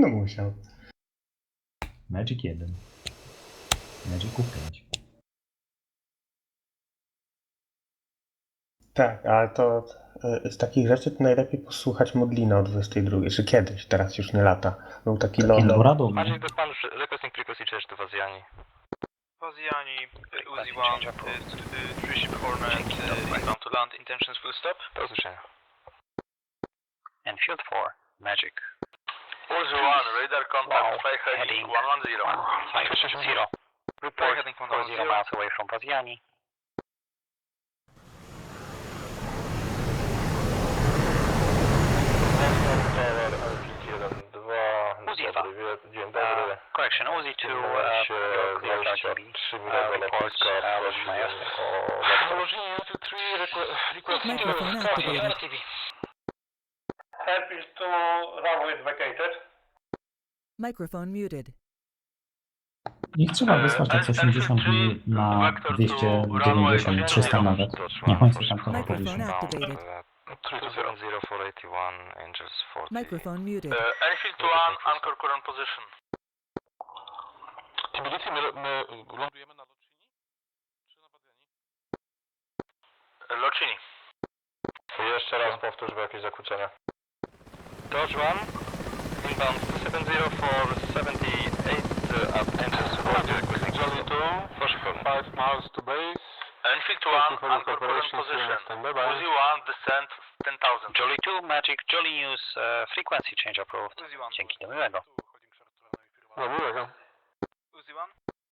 No musiał. Magic 1. Magicu 5. Tak, ale to e, z takich rzeczy to najlepiej posłuchać Modlina o 22, czy kiedyś, teraz już nie lata. Był taki Taki lol. Dorado. Magic the Punch, requesting frequency change to Vaziani. Faziani, uh, Uzi 1, uh, three ship Hornet, inbound to land, intentions full stop. Do usłyszenia. And field 4, Magic. Uzi 1, radar contact, Wow, fly heading. heading 110. 560. Report heading 40 110. miles away from Poziani. Uzi 2. Uh, correction, Uzi 2, uh, you're clear to RTB. Uh, reports, uh, Leszmajew. Położenie to 3 requesting Microphone activated. Help is to runway vacated. Microphone muted. Ich trzeba wysłać tak z 80 na 290, 300 nawet. Niech oni sobie tam trochę Microphone powiszą. activated. 370 481, Angels 40. Microphone muted. Uh, Airfield to 1, anchor current position. Tbilisi, my, my lądujemy na Locini? Czy na Baziani? Uh, Locini. Jeszcze raz powtórz, bo jakieś zakłócenia. Dodge 1, inbound 270 for 78 uh, at Angels 40. Jolly 2, first call. 5 miles to base. Airfield to 1, anchor current position. Uzi 1, descent 10,000. Jolly 2, Magic, Jolly News, uh, frequency change approved. Uzi 1. Dzięki do miłego. No miłego. Uzi 1.